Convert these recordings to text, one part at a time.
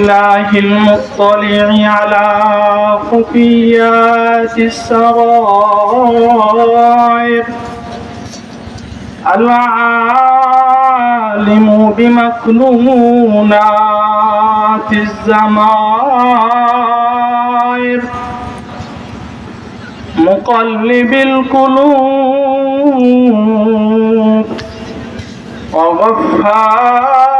الله المطلع على خفيات السرائر. العالم بمكنونات الزمائر. مقلب القلوب وغفار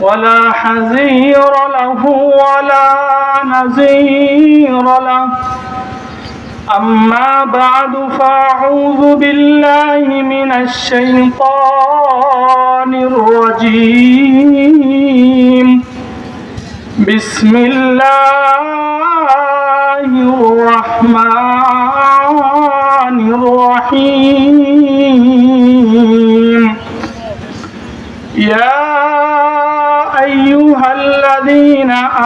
ولا حزير له ولا نزير له. أما بعد فأعوذ بالله من الشيطان الرجيم. بسم الله الرحمن الرحيم.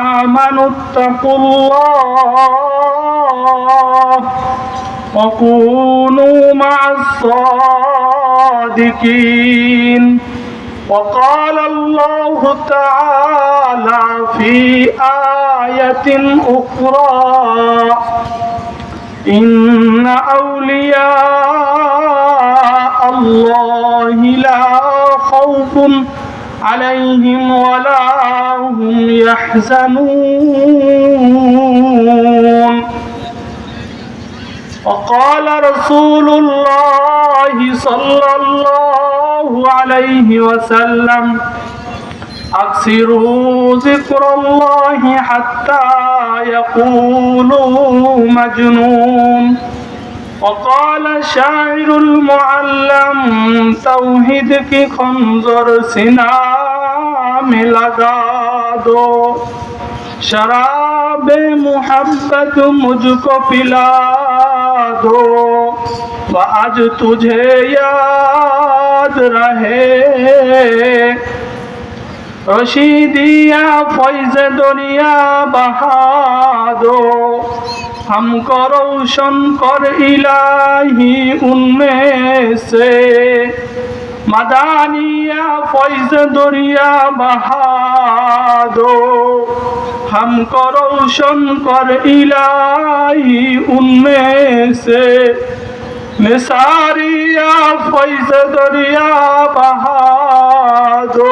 آمنوا اتقوا الله وكونوا مع الصادقين. وقال الله تعالى في آية أخرى إن أولياء الله لا خوف عليهم ولا هم يحزنون وقال رسول الله صلى الله عليه وسلم أكثروا ذكر الله حتى يقولوا مجنون وقال شاعر المعلم توحيد في خنزر سنام لگا شراب محبت مجھ کو پلا دو آج تجھے یاد رہے رشیدیا فیض دنیا بہا دو हमको रोशन कर इलाही उनमें से मदानिया फैज दुनिया बहा दो हमको रोशन कर इलाही उनमें से निसारिया फैज दरिया बहा दो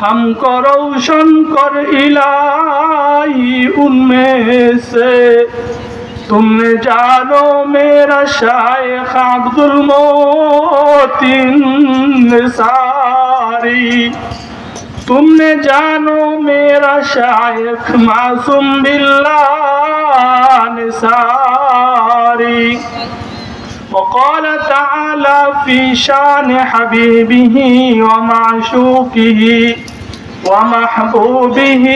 ہم کو روشن کر الہی ان میں سے تم نے جانو میرا شائخ عبد الموتن ساری تم نے جانو میرا شائخ معصوم باللہ نساری وقال تعالى في شان حبيبه ومعشوقه ومحبوبه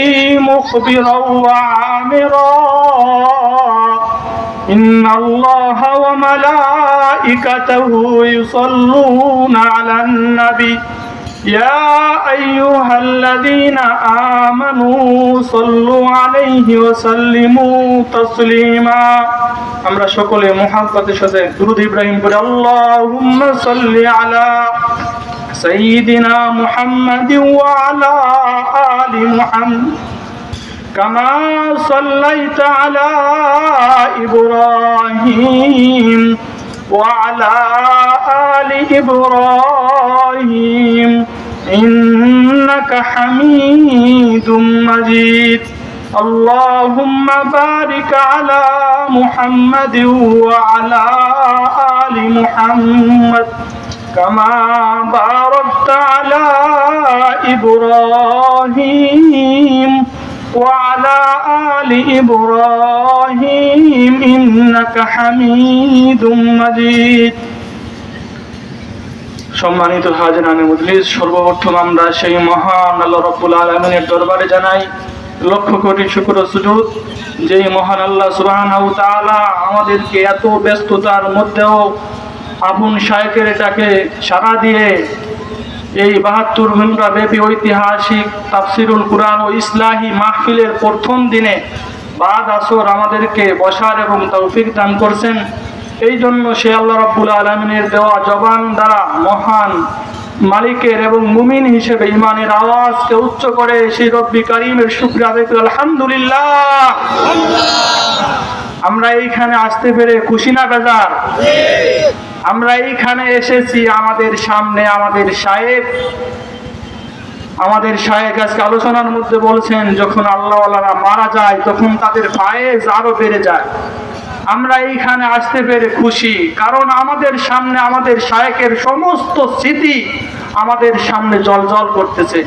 مخبرا وعامرا. إن الله وملائكته يصلون على النبي. يا أيها الذين آمنوا صلوا عليه وسلموا تسليما. আমরা সকলে মোহাম্মতের সাথে দুরুদ ইব্রাহিম করে আল্লাহুম্মা সাল্লি আলা সাইয়্যিদিনা মুহাম্মাদিন ওয়া আলা আলি মুহাম্মাদ كما صليت على إبراهيم وعلى آل إبراهيم إنك حميد مجيد اللهم بارك على محمد وعلى آل محمد كما باركت على إبراهيم وعلى آل إبراهيم إنك حميد مجيد সম্মানিত হাজরানে মজলিস সর্বপ্রথম আমরা সেই মহান আল্লাহ রব্বুল আলমিনের দরবারে জানাই লক্ষ কোটি শুক্র সুযোগ, যেই মহান আল্লাহ তাআলা আমাদেরকে এত ব্যস্ততার মধ্যেও আপন শায়কের ডাকে সাড়া দিয়ে এই বাহাত্তর ঘণ্টা ব্যাপী ঐতিহাসিক তাফসিরুল কোরআন ও ইসলাহী মাহফিলের প্রথম দিনে বাদ আসর আমাদেরকে বসার এবং তৌফিক দান করছেন। এই জন্য সে আল্লাহ রাব্বুল আলমিনের দেওয়া জবান দ্বারা মহান মালিকের এবং মুমিন হিসেবে ইমানের আওয়াজকে উচ্চ করে সেই রব্বি করিমের শুক্র আদায় আলহামদুলিল্লাহ। আমরা এইখানে আসতে পেরে খুশি না, বেজার? আমরা এইখানে এসেছি আমাদের সামনে আমাদের সাহেব আমাদের শায়েক আজকে আলোচনার মধ্যে বলছেন, যখন আল্লাহওয়ালারা মারা যায়, তখন তাদের ফায়েজ আরও বেড়ে যায়। আমরা এইখানে আসতে পেরে খুশি, কারণ আমাদের সামনে আমাদের শায়েকের সমস্ত স্মৃতি আমাদের সামনে জল জল করতেছে।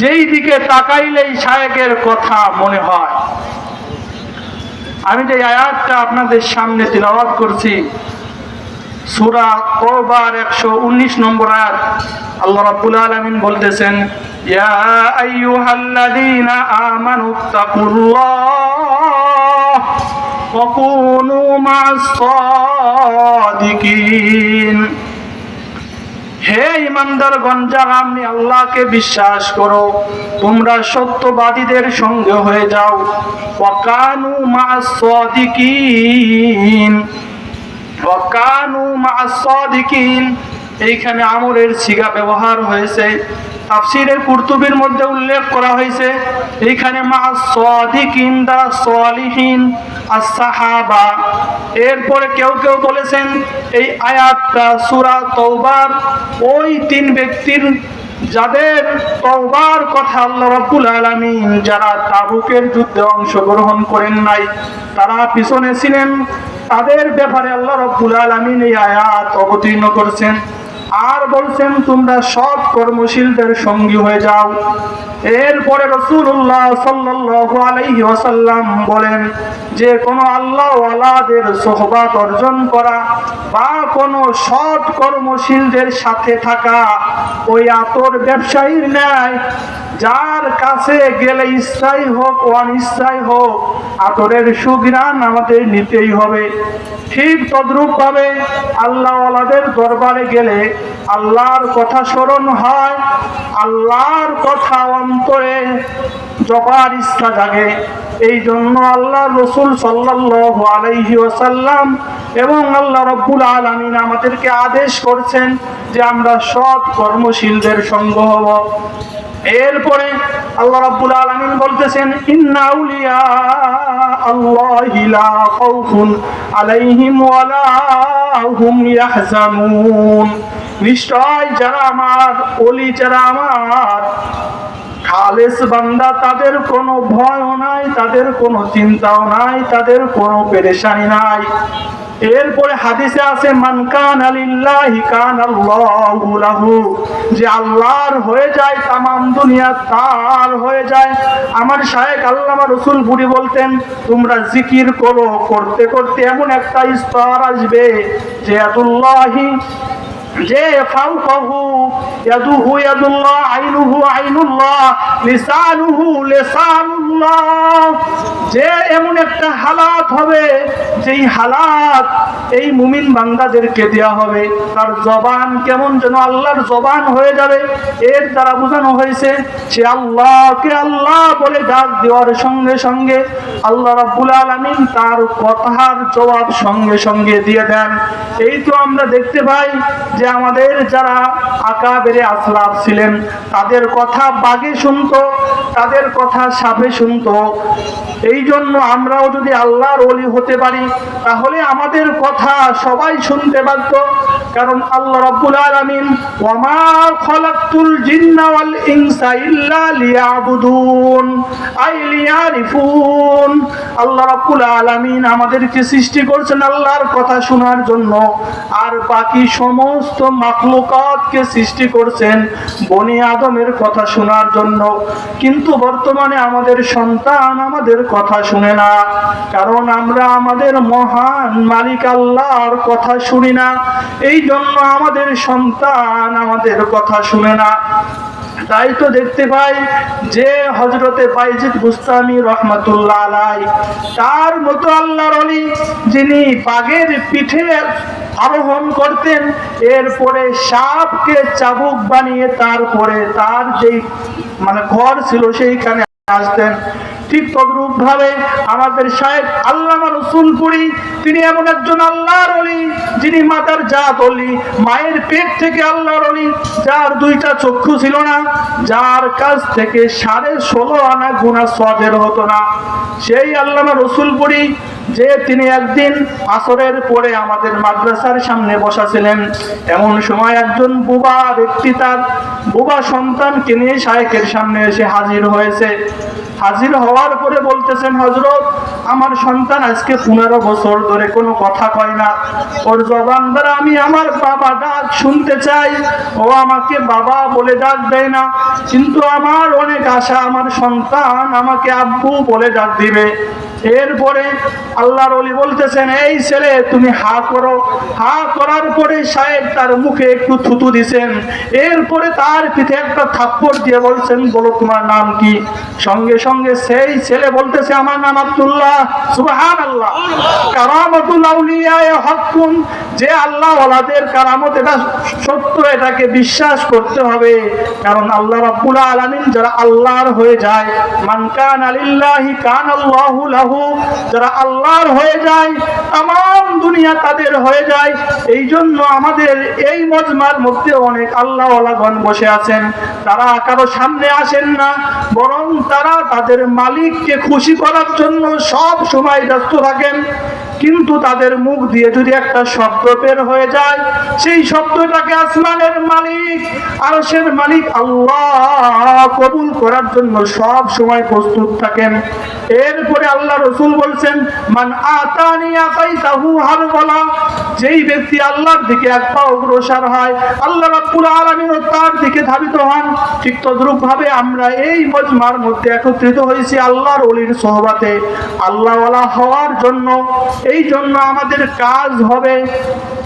যেই দিকে তাকাইলেই শায়েকের কথা মনে হয়। আমি যে আয়াতটা আপনাদের সামনে তিলাওয়াত করছি, সূরা তওবার 119 নম্বর আয়াত, আল্লাহ রাব্বুল আলামিন বলতেছেন, ইয়া আইয়ুহাল্লাযীনা আমানু তাকুল্লাহ কুনু মা'আস সাদিকিন হে ইমানদারগণ, যারা আমি আল্লাহকে বিশ্বাস করো, তোমরা সত্যবাদীদের সঙ্গে হয়ে যাও। ওয়াকানু মা'আস সাদিকিন ওয়াকানু সাদিকিন এইখানে আমরের সিগা ব্যবহার হয়েছে। তাফসিরের কুর্তুবির মধ্যে উল্লেখ করা হয়েছে, এইখানে মা সাদিকিন দ্বারা সালিহিন as-সাহাবা এরপরে কেউ কেউ বলেছেন, এই আয়াতটা সূরা তওবার, ওই তিন ব্যক্তির যাদের তওবার কথা আল্লাহ রাব্বুল আলামিন যারা তাবুকের যুদ্ধে অংশগ্রহণ করেন নাই, তারা পিছনে ছিলেন। তাদের ব্যাপারে আল্লাহ রাব্বুল আলামিন এই আয়াত অবতীর্ণ করেছেন। আর বলছেন, তোমরা সৎ কর্মশীলদের সঙ্গী হয়ে যাও। এরপরে রসুল্লাহ সাল্লাল্লাহু আলাইহি বলেন, যে কোনো আল্লাহ ওয়ালাদের সোহবাত অর্জন করা বা কোনো সৎ কর্মশীলদের সাথে থাকা ওই আতর ব্যবসায়ীর ন্যায়, যার কাছে গেলে ইচ্ছাই হোক অনিচ্ছাই হোক, আতরের সুগ্রাণ আমাদের নিতেই হবে। ঠিক তদ্রূপ ভাবে আল্লাহওয়ালাদের দরবারে গেলে আল্লাহর কথা স্মরণ হয়, আল্লাহর কথা অন্তরে জপার ইচ্ছা জাগে। এই জন্য আল্লাহ রসুল সাল্লাল্লাহু আলাইহি ওয়াসাল্লাম এবং আল্লাহ রব্বুল আলামিন আমাদেরকে আদেশ করছেন যে আমরা সৎ কর্মশীলদের সঙ্গ হব। এরপরে আল্লাহ রাব্বুল আলামিন বলতেছেন, ইন্না আউলিয়া আল্লাহি লা খাউফুন আলাইহিম ওয়ালা হুম ইয়াহজানুন। নিশ্চয় যারা আমার ওলি, যারা আমার খালেস বান্দা, তাদের কোনো ভয় নাই, তাদের কোনো চিন্তাও নাই, তাদের কোনো পেরেশানি নাই। এরপরে হাদিসে আছে, মান কান আলিল্লাহি কান লাহু। যে আল্লাহর হয়ে যায়, তামাম দুনিয়া তার হয়ে যায়। আমার শায়েখ আল্লামা রসুল বুড়ি বলতেন, তোমরা জিকির করো, করতে করতে এমন একটা স্তর আসবে যে আতুল্লাহি যে ইয়াদুহু আইনুহু আইনুল্লাহ, লিসানুহু লিসানুল্লাহ। যে এমন একটা হালাত হবে, যেই হালাত এই মুমিন বান্দাদেরকে দেয়া হবে। তার জবান কেমন যেন আল্লাহর জবান হয়ে যাবে, এর দ্বারা বোঝানো হয়েছে সে আল্লাহকে আল্লাহ বলে ডাক দেওয়ার সঙ্গে সঙ্গে আল্লাহ রাব্বুল আলামিন তার কথার জবাব সঙ্গে সঙ্গে দিয়ে দেন। এই তো আমরা দেখতে পাই যে আমাদের যারা আঁকা বেড়ে আসলাফ ছিলেন, তাদের কথা বাগে শুনতো, তাদের কথা সাপে শুনতো। এই জন্য আমরাও যদি আল্লাহর অলি হতে পারি, তাহলে আমাদের কথা সবাই শুনতে বাধ্য। কারণ আল্লাহ রাব্বুল আলামিন আই আলামিন আমাদেরকে সৃষ্টি করছেন আল্লাহর কথা শোনার জন্য। আর বাকি সমস্ত সৃষ্টি করছেন বনি আদমের কথা শোনার জন্য। কিন্তু বর্তমানে আমাদের সন্তান আমাদের কথা শুনে না, কারণ আমরা আমাদের মহান মালিক আল্লাহর কথা শুনি না। এই জন্য আমাদের সন্তান আমাদের কথা শুনে না। তাই তো দেখতে পাই যে হজরতে রহমতুল্লাহ আলাই তার মতো আল্লাহর অলি যিনি বাঘের পিঠে আরোহণ করতেন, এরপরে সাপকে চাবুক বানিয়ে তারপরে তার যেই মানে ঘর ছিল সেইখানে আসতেন ঠিক তদ্রূপ ভাবে আমাদের সাহেব আল্লামা রসুলপুরি তিনি এমন একজন আল্লাহর অলি, যিনি মাতার জাত অলি, মায়ের পেট থেকে আল্লাহর অলি, যার দুইটা চক্ষু ছিল না, যার কাছ থেকে সাড়ে ষোলো আনা গুণা সবের হতো না। সেই আল্লামা রসুলপুরি যে তিনি একদিন আসরের পরে আমাদের মাদ্রাসার সামনে বসাছিলেন। এমন সময় একজন বুবা ব্যক্তি তার বুবা সন্তানকে নিয়ে শায়েকের সামনে এসে হাজির হয়েছে। হাজির হওয়ার পরে বলতেছেন হজরত আমার সন্তান আজকে পনেরো বছর ধরে কোনো কথা কয় না। ওর জবান দ্বারা আমি আমার বাবা ডাক শুনতে চাই। ও আমাকে বাবা বলে ডাক দেয় না। কিন্তু আমার অনেক আশা, আমার সন্তান আমাকে আব্বু বলে ডাক দিবে। এরপরে আল্লাহর অলি বলতেছেন, এই ছেলে, তুমি হা করো। হা করার পরে সাহেব তার মুখে একটু থুতু দিছেন। এরপরে তার পিঠে একটা থাপ্পড় দিয়ে বলছেন, বলো তোমার নাম কি? সঙ্গে সঙ্গে সেই ছেলে বলতেছে, আমার নাম আব্দুল্লাহ। সুবহান আল্লাহ কারামতুল হকুন। যে আল্লাহ ওয়ালাদের কারামত, এটা সত্য, এটাকে বিশ্বাস করতে হবে। কারণ আল্লাহ রাব্বুল আলামিন যারা আল্লাহর হয়ে যায়, মান কান আলিল্লাহি কান আল্লাহু লাহু যারা আল্লাহর হয়ে যায় তাম দুনিয়া তাদের হয়ে যায়। এই জন্য আমাদের এই মজমার মধ্যে অনেক আল্লাহ ওয়ালাগণ বসে আছেন। তারা কারও সামনে আসেন না, বরং তারা তাদের মালিককে খুশি করার জন্য সব সময় ব্যস্ত থাকেন। কিন্তু তাদের মুখ দিয়ে যদি একটা শব্দ বের হয়ে যায়, সেই শব্দটাকে আসমানের মালিক, আরশের মালিক আল্লাহ কবুল করার জন্য সব সময় প্রস্তুত থাকেন। এরপরে আল্লাহ রসুল বলছেন, মান আতানি আতাই তাহু হার বলা যেই ব্যক্তি আল্লাহর দিকে এক পা অগ্রসর হয়, আল্লাহ রাব্বুল আলামিন তার দিকে ধাবিত হন। ঠিক তদ্রূপ ভাবে আমরা এই মজমার মধ্যে একত্রিত হয়েছি আল্লাহর অলির সহবাতে। আল্লাহওয়ালা হওয়ার জন্য। এই জন্য আমাদের কাজ হবে।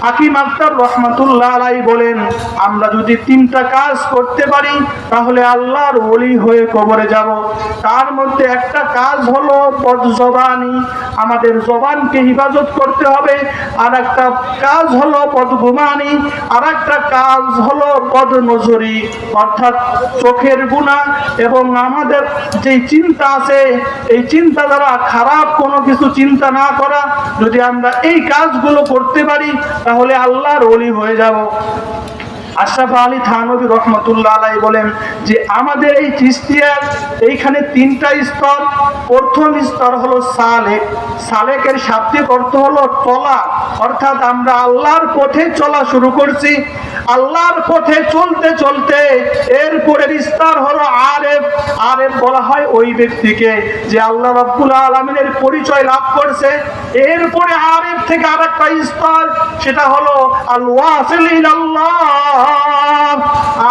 হাকিম আক্তার রহমাতুল্লাহ আলাই বলেন, আমরা যদি তিনটা কাজ করতে পারি, তাহলে আল্লাহর ওলি হয়ে কবরে যাব। তার মধ্যে একটা কাজ হলো পদ জবানি। আমাদের জবানকে হিফাজত করতে হবে। আর একটা কাজ হলো পদ গুমানি। আর একটা কাজ হলো পদ নজরি। অর্থাৎ চোখের গুণা এবং আমাদের যেই চিন্তা আছে, এই চিন্তা দ্বারা খারাপ কোনো কিছু চিন্তা না করা যদি আমরা এই কাজগুলো করতে পারি তাহলে আল্লাহর অলি হয়ে যাব। আশরাফ আলী থানবী রহমতুল্লাহ আলাই বলেন যে আমাদের এই চিস্তিয়ার এইখানে তিনটা স্তর। প্রথম স্তর হলো সালেক। সালেকের শাব্দিক অর্থ হলো চলা। অর্থাৎ আমরা আল্লাহর পথে চলা শুরু করছি। আল্লাহর পথে চলতে চলতে এরপরের স্তর হলো আরেফ। আরেফ বলা হয় ওই ব্যক্তিকে যে আল্লাহ রাব্বুল আলমিনের পরিচয় লাভ করছে। এরপরে আরেফ থেকে আরেকটা স্তর, সেটা হলো আল্লাহ ইলাল্লাহ।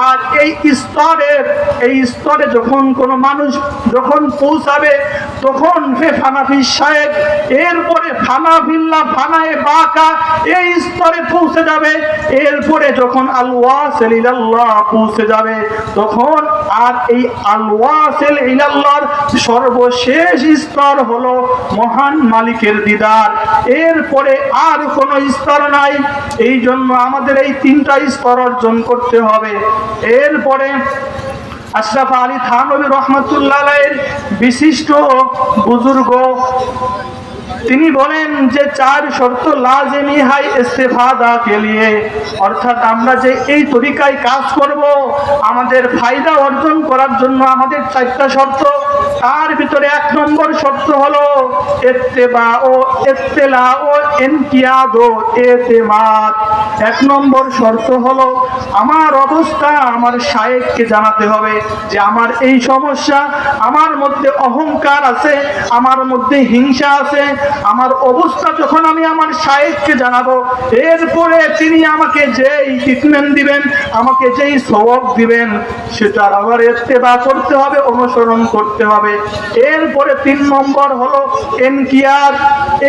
আর এই স্তরের এই স্তরে যখন কোনো মানুষ যখন পৌঁছাবে, তখন ফে ফানাফি সাহেব এরপরে ফানাফিল্লা ফানায়ে বাকা, এই স্তরে পৌঁছে যাবে। এরপরে যখন আল্লাহ সেলিল্লাহ পৌঁছে যাবে, তখন আর এই আল্লাহ সেল ইলাল্লাহর সর্বশেষ স্তর হলো মহান মালিকের দিদার। এরপরে আর কোনো স্তর নাই। এই জন্য আমাদের এই তিনটা স্তর অর্জন করতে হবে। এরপরে আশরাফ আলী থানবী রহমতুল্লাহ বিশিষ্ট বুজুর্গ, তিনি বলেন যে চার শর্ত লাজেমি হাই ইস্তেফাদা কে লিয়ে, অর্থাৎ আমরা যে এই তরিকায় কাজ করব, আমাদের ফায়দা অর্জন করার জন্য আমাদের চারটা শর্ত। তার ভিতরে এক নম্বর শর্ত হলো এত্তেবা ও এত্তেলা ও এনকিয়াদ এক নম্বর শর্ত হলো, আমার অবস্থা আমার শায়েককে জানাতে হবে যে আমার এই সমস্যা, আমার মধ্যে অহংকার আছে, আমার মধ্যে হিংসা আছে, আমার অবস্থা যখন আমি আমার সাহেবকে জানাব, এরপরে তিনি আমাকে যেই ট্রিটমেন্ট দিবেন, আমাকে যেই সবক দিবেন, সেটার আবার এত্তেবা করতে হবে, অনুসরণ করতে হবে। এরপরে তিন নম্বর হলো এনকিয়ার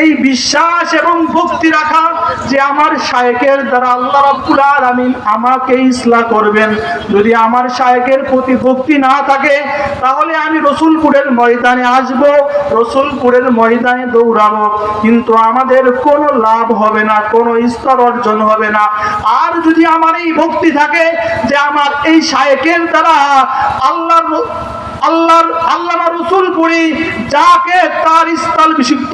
এই বিশ্বাস এবং ভক্তি রাখা যে আমার শায়েকের দ্বারা আল্লাহ রাব্বুল আলামিন আমাকে ইসলাহ করবেন। যদি আমার শায়েকের প্রতি ভক্তি না থাকে, তাহলে আমি রসুলপুরের ময়দানে আসব, রসুলপুরের ময়দানে দৌড়াবো। কিন্তু আমাদের কোনো লাভ হবে না, কোনো স্তর অর্জন হবে না। আর যদি আমার এই ভক্তি থাকে যে আমার এই শায়েকের দ্বারা আল্লাহর আল্লাহর আল্লাহ রসুল পড়ি, যাকে তার স্থল বিশুদ্ধ।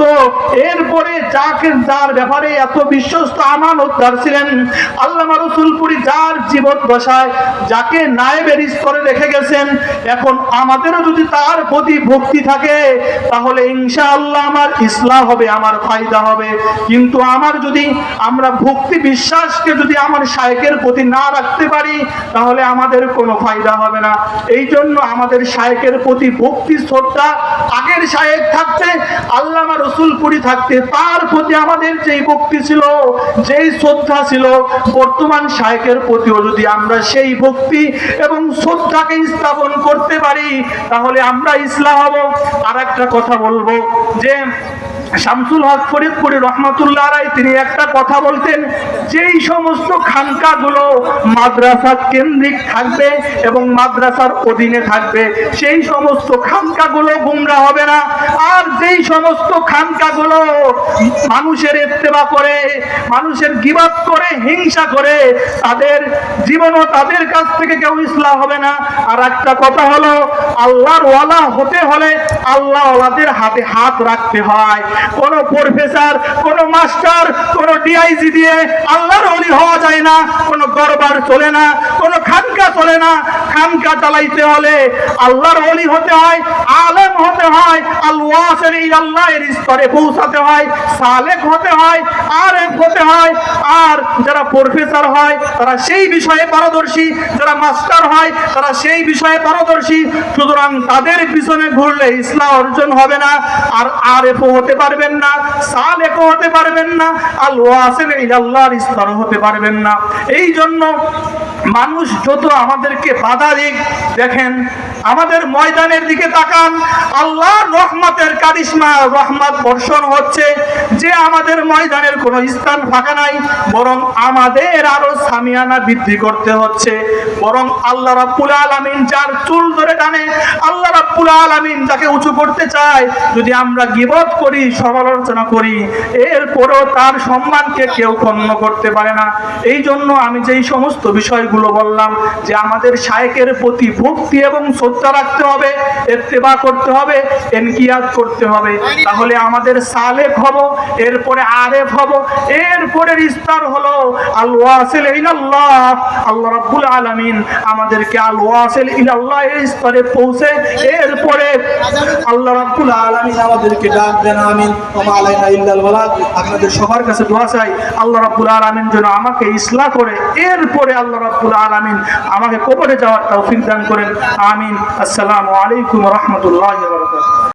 এরপরে যাকে যার ব্যাপারে এত বিশ্বস্ত আমানতদার ছিলেন আল্লাহ রসুল পুরি যার জীবন দশায় যাকে নায়েবের স্তরে রেখে গেছেন। এখন আমাদেরও যদি তার প্রতি ভক্তি থাকে, তাহলে ইনশাআল্লাহ আমার ইসলাম হবে, আমার ফায়দা হবে। কিন্তু আমার যদি আমরা ভক্তি বিশ্বাসকে যদি আমার শায়কের প্রতি না রাখতে পারি, তাহলে আমাদের কোনো ফায়দা হবে না। এই জন্য আমাদের শায়কের প্রতি ভক্তি, শ্রদ্ধা, আগের শায়েক থাকতে আল্লামা রসুলপুরি থাকতে তার প্রতি আমাদের যেই ভক্তি ছিল, যেই শ্রদ্ধা ছিল, বর্তমান শায়েকের প্রতিও যদি আমরা সেই ভক্তি এবং শ্রদ্ধাকে স্থাপন করতে পারি, তাহলে আমরা ইসলাম হব। আর একটা কথা বলব যে শামসুল হক ফরিদপুরি রহমতুল্লাহ রায়, তিনি একটা কথা বলতেন, যেই সমস্ত খানকাগুলো মাদ্রাসা কেন্দ্রিক থাকবে এবং মাদ্রাসার অধীনে থাকবে, সেই সমস্ত খানকাগুলো গুমরা হবে না। আর যেই সমস্ত খানকাগুলো মানুষের ইত্তেবা করে, মানুষের গিবাদ করে, হিংসা করে, তাদের জীবনও তাদের কাছ থেকে কেউ ইসলাম হবে না। আর একটা কথা হলো, আল্লাহর ওয়ালা হতে হলে আল্লাহ ওয়ালাদের হাতে হাত রাখতে হয়। কোন প্রফেসর, কোন মাস্টার, কোন ডিআইজি দিয়ে আল্লাহর অলি হওয়া যায় না, কোন গরবার চলে না, কোন খানকা চলে না। খানকা চালাইতে হলে আল্লাহর অলি হতে হয়, আলেম হতে হয় আল্লাহের আল্লাহের স্তরে পৌঁছাতে হয়, সালেক হতে হয় আরেফ হতে হয়। আর যারা প্রফেসর হয়, তারা সেই বিষয়ে পারদর্শী। যারা মাস্টার হয়, তারা সেই বিষয়ে পারদর্শী। সুতরাং তাদের পিছনে ঘুরলে ইসলাম অর্জন হবে না, আর আরেফও হতে পারবেন না, সালেকও হতে পারবেন না আল ওয়াসিল ইলাল্লাহর স্তর হতে পারবেন না। এই জন্য মানুষ যত আমাদেরকে বাধা দিক, দেখেন, আমাদের ময়দানের দিকে তাকান, আল্লাহর রহমতের কারিশমা, রহমত বর্ষণ হচ্ছে, যে আমাদের ময়দানের কোনো স্থান ফাঁকা নাই, বরং আমাদের আরও সামিয়ানা বৃদ্ধি করতে হচ্ছে, বরং আল্লাহ রাব্বুল আলামিন যার চুল ধরে টানে, আল্লাহ রাব্বুল আলামিন যাকে উঁচু করতে চায়, যদি আমরা গিবত করি সমালোচনা করি, এরপরেও তার সম্মানকে কেউ ক্ষণ্ণ করতে পারে না। এই জন্য আমি যেই সমস্ত বিষয়গুলো বললাম, যে আমাদের শায়েকের প্রতি ভক্তি এবং শ্রদ্ধা রাখতে হবে এত্তেবা করতে হবে এনকিয়াত করতে হবে। তাহলে আমাদের সালেক হব, এরপরে আরেফ হব এরপরে ইস্তার হলো আল ওয়াসিল ইলাল্লাহ। আল্লাহ রাব্বুল আলামিন আমাদেরকে আল ওয়াসিল ইলাল্লাহ এর স্তরে পৌঁছে, এরপরে আল্লাহ রাব্বুল আলামিন আমাদেরকে ডাক দেন, আমিন। আপনাদের সবার কাছে দোয়া চাই, আল্লাহ রাব্বুল আলামিন যেন আমাকে ইসলাহ করে, এরপরে আল্লাহ রাব্বুল আলামিন আমাকে কবরে যাওয়ার তৌফিক দান করেন। আমিন। আসসালামু আলাইকুম রাহমাতুল্লাহি